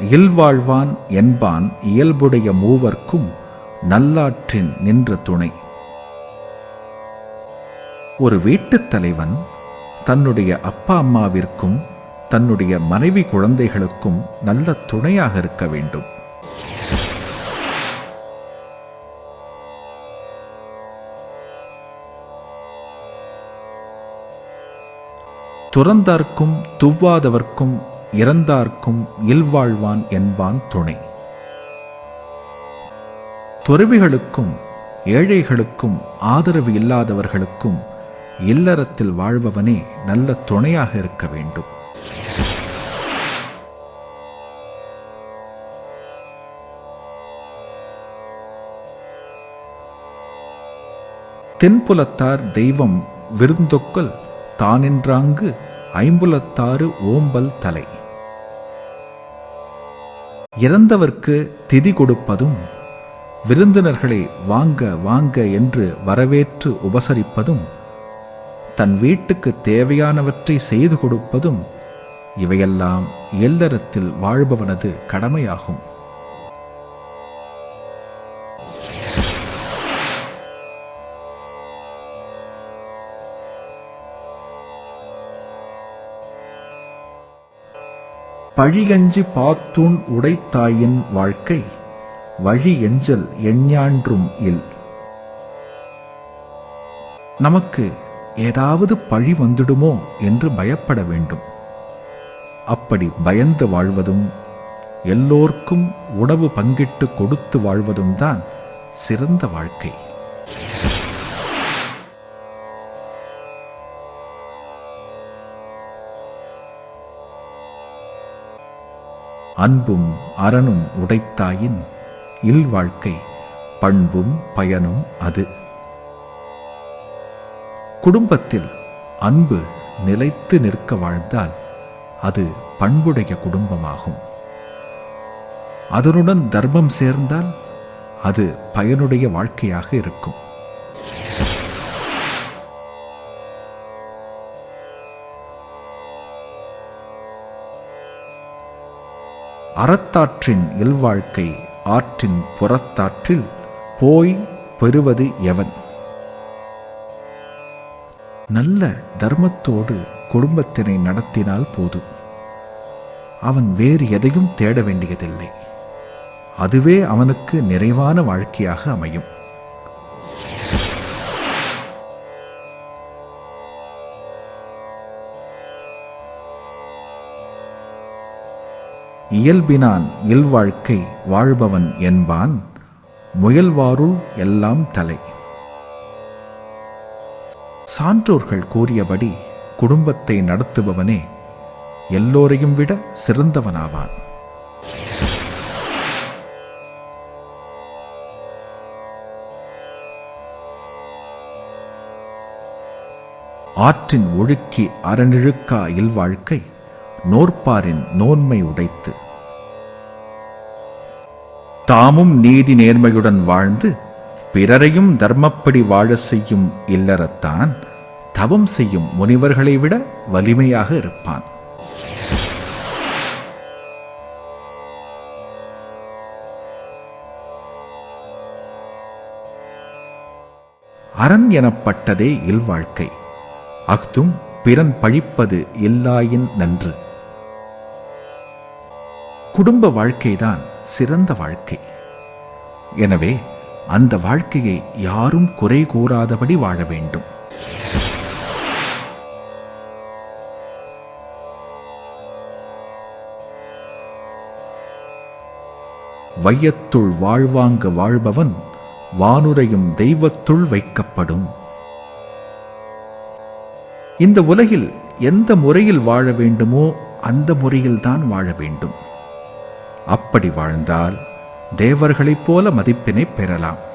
இல்வாழ்வான் என்பான் இயல்புடைய மூவர்க்கும் நல்லாற்றின் நின்ற துணை. ஒரு வீட்டுத் தலைவன் தன்னுடைய அப்பா அம்மாவிற்கும் தன்னுடைய மனைவி குழந்தைகளுக்கும் நல்ல துணையாக இருக்க வேண்டும். துறந்தார்க்கும் துவ்வாதவர்க்கும் இறந்தார்க்கும் இல்வாழ்வான் என்பான் துணை. துறவிகளுக்கும் ஏழைகளுக்கும் ஆதரவு இல்லாதவர்களுக்கும் இல்லறத்தில் வாழ்பவனே நல்ல துணையாக இருக்க வேண்டும். தென்புலத்தார் தெய்வம் விருந்தொக்கல் தானின்றாங்கு ஐம்புலத்தாறு ஓம்பல் தலை. இறந்தவர்க்கு திதி கொடுப்பதும் விருந்தினர்களை வாங்க வாங்க என்று வரவேற்று உபசரிப்பதும் தன் வீட்டுக்கு தேவையானவற்றை செய்து கொடுப்பதும் இவையெல்லாம் இல்லறத்தில் வாழ்பவனது கடமையாகும். பழிகஞ்சி பாத்தூன் உடைத்தாயின் வாழ்க்கை வழி எஞ்சல் எஞ்ஞான்றும் இல். நமக்கு ஏதாவது பழி வந்துடுமோ என்று பயப்பட வேண்டும். அப்படி பயந்து வாழ்வதும் எல்லோர்க்கும் உணவு பங்கிட்டு கொடுத்து வாழ்வதும் தான் சிறந்த வாழ்க்கை. அன்பும் அறனும் உடைத்தாயின் இல்வாழ்க்கை பண்பும் பயனும் அது. குடும்பத்தில் அன்பு நிலைத்து நிற்க வாழ்ந்தால் அது பண்புடைய குடும்பமாகும். அதனுடன் தர்மம் சேர்ந்தால் அது பயனுடைய வாழ்க்கையாக இருக்கும். அறத்தாற்றின் இல்வாழ்க்கை ஆற்றின் புறத்தாற்றில் போய் பெறுவது எவன்? நல்ல தர்மத்தோடு குடும்பத்தினை நடத்தினால் போதும் அவன் வேறு எதையும் தேட வேண்டியதில்லை. அதுவே அவனுக்கு நிறைவான வாழ்க்கையாக அமையும். இயல்பினான் இல்வாழ்க்கை வாழ்பவன் என்பான் முயல்வாருள் எல்லாம் தலை. சான்றோர்கள் கூறியபடி குடும்பத்தை நடத்துபவனே எல்லோரையும் விட சிறந்தவனாவான். ஆற்றின் ஒழுக்கி அறநிழுக்கா இல்வாழ்க்கை நோற்பாரின் நோன்மை உடைத்து. தாமும் நீதி நேர்மையுடன் வாழ்ந்து பிறரையும் தர்மப்படி வாழ செய்யும் இல்லறத்தான் தவம் செய்யும் முனிவர்களை விட வலிமையாக இருப்பான். அரண் எனப்பட்டதே இல்வாழ்க்கை. அஃதும் பிறன் பழிப்பது இல்லாயின் நன்று. குடும்ப வாழ்க்கைதான் சிறந்த வாழ்க்கை. எனவே அந்த வாழ்க்கையை யாரும் குறை கூறாதபடி வாழ வேண்டும். வையத்துள் வாழ்வாங்க வாழ்பவன் வானுரையும் தெய்வத்துள் வைக்கப்படும். இந்த உலகில் எந்த முறையில் வாழ வேண்டுமோ அந்த முறையில்தான் வாழ வேண்டும். அப்படி வாழ்ந்தால் தேவர்களைப் போல மதிப்பினை பெறலாம்.